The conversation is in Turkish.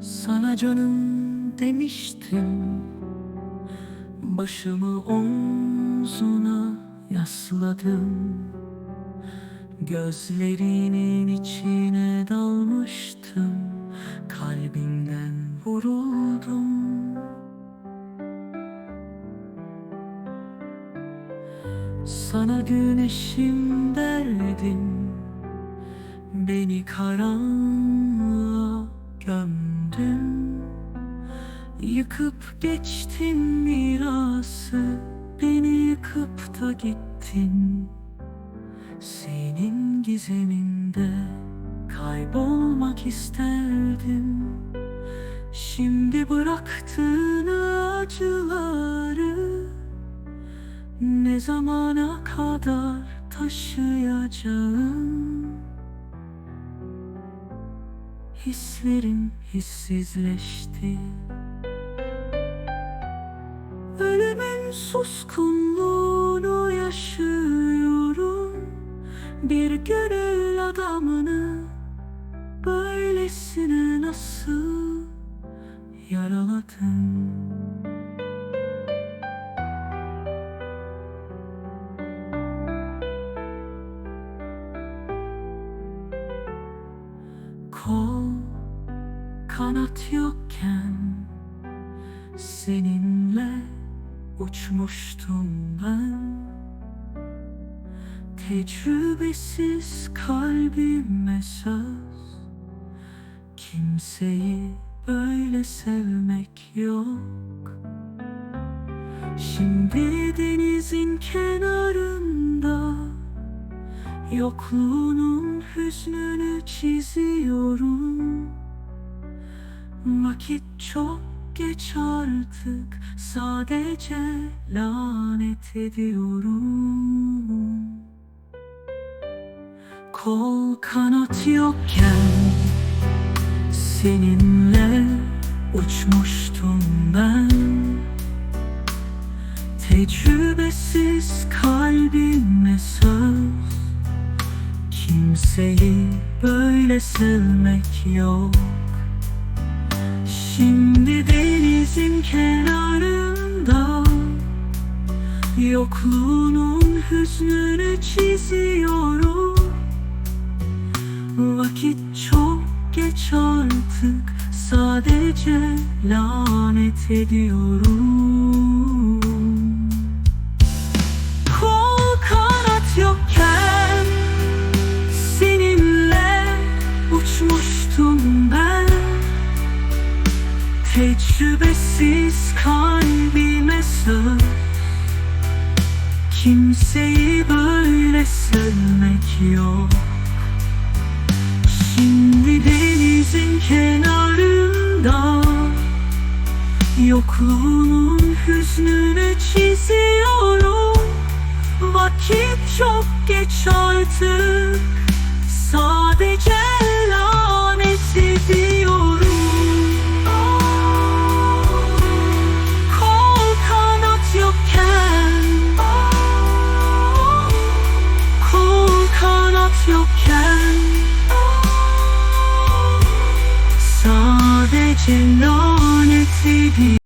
Sana canım demiştim Başımı omzuna yasladım. Gözlerinin içine dalmıştım Kalbinden vuruldum. Sana güneşim derdim Beni karanlığa Yıkıp geçtin mirası Beni yıkıp da gittin. Senin gizeminde kaybolmak isterdim. Şimdi bıraktığın acıları Ne zamana kadar taşıyacağım? Hislerim hissizleşti suskunluğunu yaşıyorum. Bir gönül adamını Böylesine nasıl yaraladım? Kol kanat yokken Seninle uçmuştum ben. Tecrübesiz kalbime söz. Kimseyi böyle sevmek yok. Şimdi denizin kenarında Yokluğunun hüznünü çiziyorum. Vakit çok geç artık Sadece lanet ediyorum. Kol kanat yokken Seninle uçmuştum ben. Tecrübesiz kalbime söz Kimseyi böyle sevmek yok. Şimdi denizin kenarında Yokluğunun hüznünü çiziyorum. Vakit çok geç artık Sadece lanet ediyorum. Kol kanat yokken Seninle uçmuştum ben. Tecrübesiz kenarında Yokluğunun hüznünü çiziyorum. Vakit çok geç artık Christian honor to be.